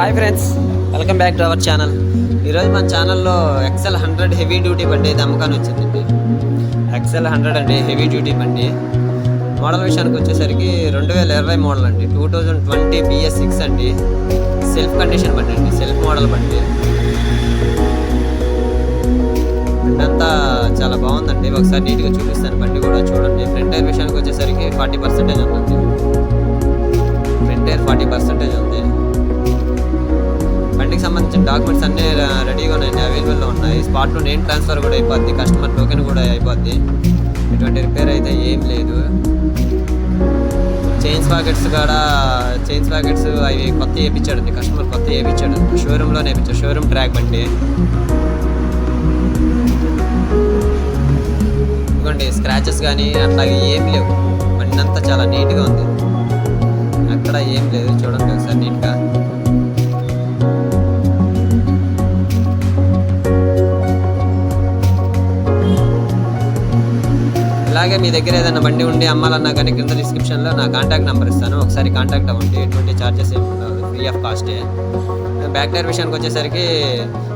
Hi friends welcome back to our channel. ఈరోజు మన ఛానల్లో ఎక్సెల్ హండ్రెడ్ హెవీ డ్యూటీ బండి అయితే అమ్మకాన్ని వచ్చిందండి. ఎక్సెల్ హండ్రెడ్ అండి హెవీ డ్యూటీ బండి. మోడల్ విషయానికి వచ్చేసరికి రెండు వేల ఇరవై మోడల్ అండి. Two thousand twenty BS six అండి. సెల్ఫ్ కండిషన్ బండి అండి. సెల్ఫ్ మోడల్ బండి. బండి అంతా చాలా బాగుందండి. ఒకసారి నీట్గా చూపిస్తాను. బండి కూడా చూడండి. ఫ్రంట్ టైర్ విషయానికి వచ్చేసరికి ఫార్టీ పర్సెంటేజ్ ఉందండి. సంబంధించిన డాక్యుమెంట్స్ అన్నీ రెడీగా ఉన్నాయండి అవైలబుల్లో ఉన్నాయి. స్పాట్లో నేమ్ ట్రాన్స్ఫర్ కూడా అయిపోద్ది. కస్టమర్ టోకెన్ కూడా అయిపోద్ది. ఎటువంటి రిపేర్ అయితే ఏం లేదు. చైన్స్ ప్యాకెట్స్ కూడా చైన్స్ ప్యాకెట్స్ అవి కొత్త వేయించాడు కస్టమర్ కొత్త వేయించాడు. షోరూంలో వేయించాడు. షోరూమ్ ట్రాక్ బండి. ఇదిగోండి స్క్రాచెస్ కానీ అట్లాగే ఏం లేవు. బండి అంతా చాలా నీట్గా ఉంది. అక్కడ ఏం లేదు. చూడండి ఒకసారి నీట్గా అలాగే మీ దగ్గర ఏదైనా బండి ఉండి అమ్మాలన్నా కానీ కింద డిస్క్రిప్షన్లో నా కాంటాక్ట్ నెంబర్ ఇస్తాను. ఒకసారి కాంటాక్ట్ అవ్వండి. ఎటువంటి ఛార్జెస్ ఏమి ఉండదు ఫ్రీ ఆఫ్ కాస్టే బ్యాక్ టైర్ విషయానికి వచ్చేసరికి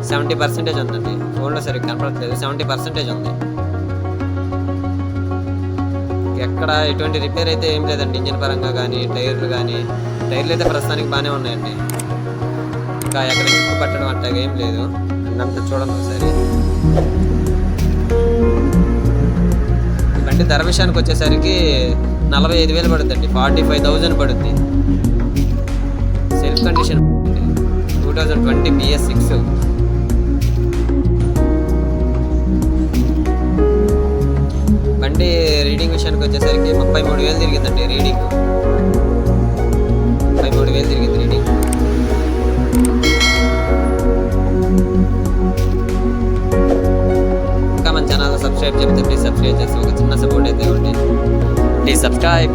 సెవెంటీ పర్సెంటేజ్ ఉందండి. ఫోన్లో సరిగ్గా కనపడట్లేదు. సెవెంటీ పర్సెంటేజ్ ఉంది. ఎక్కడ ఎటువంటి రిపేర్ అయితే ఏం లేదండి. ఇంజిన్ పరంగా కానీ టైర్లు కానీ. టైర్లు అయితే ప్రస్తుతానికి బాగానే ఉన్నాయండి. ఇంకా ఎక్కడ పట్టడం అట్లాగా ఏం లేదు. అంతా చూడండి ఒకసారి. ఈ ధర విషయానికి వచ్చేసరికి నలభై ఐదు వేలు పడుతుందండి ఫార్టీ ఫైవ్ థౌజండ్ పడుద్ది. Self condition two thousand twenty BS six బండి రీడింగ్ విషయానికి వచ్చేసరికి ముప్పై మూడు వేలు తిరిగిందండి రీడింగ్ ముప్పై మూడు వేలు తిరిగింది సబ్స్క్రైబ్ చెప్తే ప్లీజ్ సబ్స్క్రైబ్ చేస్తే ఒక చిన్న సపోర్ట్ అయితే ఇవ్వండి ప్లీజ్ సబ్స్క్రైబ్